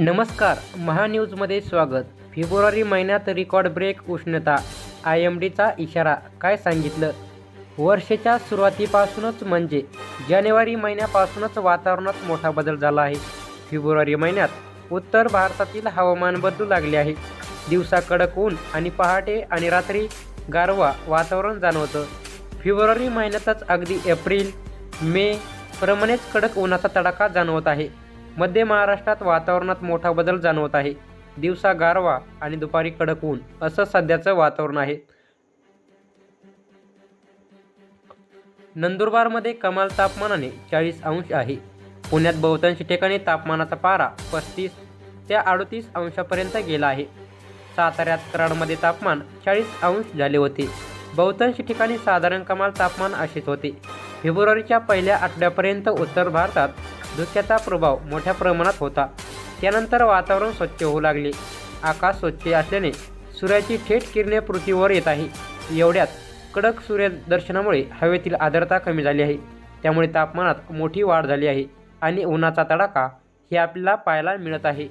नमस्कार महान्यूजमध्ये स्वागत. फेब्रुवारी महिन्यात रेकॉर्ड ब्रेक उष्णता. आय एम डीचा इशारा काय सांगितलं? वर्षाच्या सुरुवातीपासूनच म्हणजे जानेवारी महिन्यापासूनच वातावरणात मोठा बदल झाला आहे. फेब्रुवारी महिन्यात उत्तर भारतातील हवामान बदलू लागले आहे. दिवसा कडक ऊन आणि पहाटे आणि रात्री गारवा वातावरण जाणवतं. फेब्रुवारी महिन्यातच अगदी एप्रिल मे प्रमाणेच कडक उन्हाचा तडाखा जाणवत आहे. मध्य महाराष्ट्रात वातावरणात मोठा बदल जाणवत आहे. दिवसा गारवा आणि दुपारी कडक ऊन असं सध्याचं वातावरण आहे. नंदुरबारमध्ये कमाल तापमानाने चाळीस अंश आहे. पुण्यात बहुतांश ठिकाणी तापमानाचा पारा पस्तीस ते अडतीस अंशापर्यंत गेला आहे. साताऱ्यात कराडमध्ये तापमान चाळीस अंश झाले होते. बहुतांश ठिकाणी साधारण कमाल तापमान असेच होते. फेब्रुवारीच्या पहिल्या आठवड्यापर्यंत उत्तर भारतात धुक्याचा प्रभाव मोठ्या प्रमाणात होता. त्यानंतर वातावरण स्वच्छ होऊ लागले. आकाश स्वच्छ असल्याने सूर्याची थेट किरणे पृथ्वीवर येत आहे. एवढ्यात कडक सूर्यदर्शनामुळे हवेतील आर्द्रता कमी झाली आहे. त्यामुळे तापमानात मोठी वाढ झाली आहे आणि उन्हाचा तडाखा हे आपल्याला पाहायला मिळत आहे.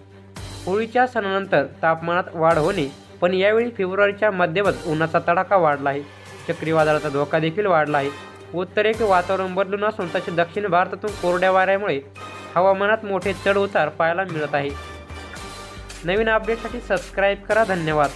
होळीच्या सणानंतर तापमानात वाढ होणे पण यावेळी फेब्रुवारीच्या मध्यमच उन्हाचा तडाखा वाढला आहे. चक्रीवादळाचा धोका देखील वाढला आहे. उत्तरेकडे वातावरण बदलून असून तसे दक्षिण भारतातून कोरड्या वाऱ्यामुळे हवामानात मोठे चढ उतार पाहायला मिळत आहे. नवीन अपडेटसाठी सबस्क्राईब करा. धन्यवाद.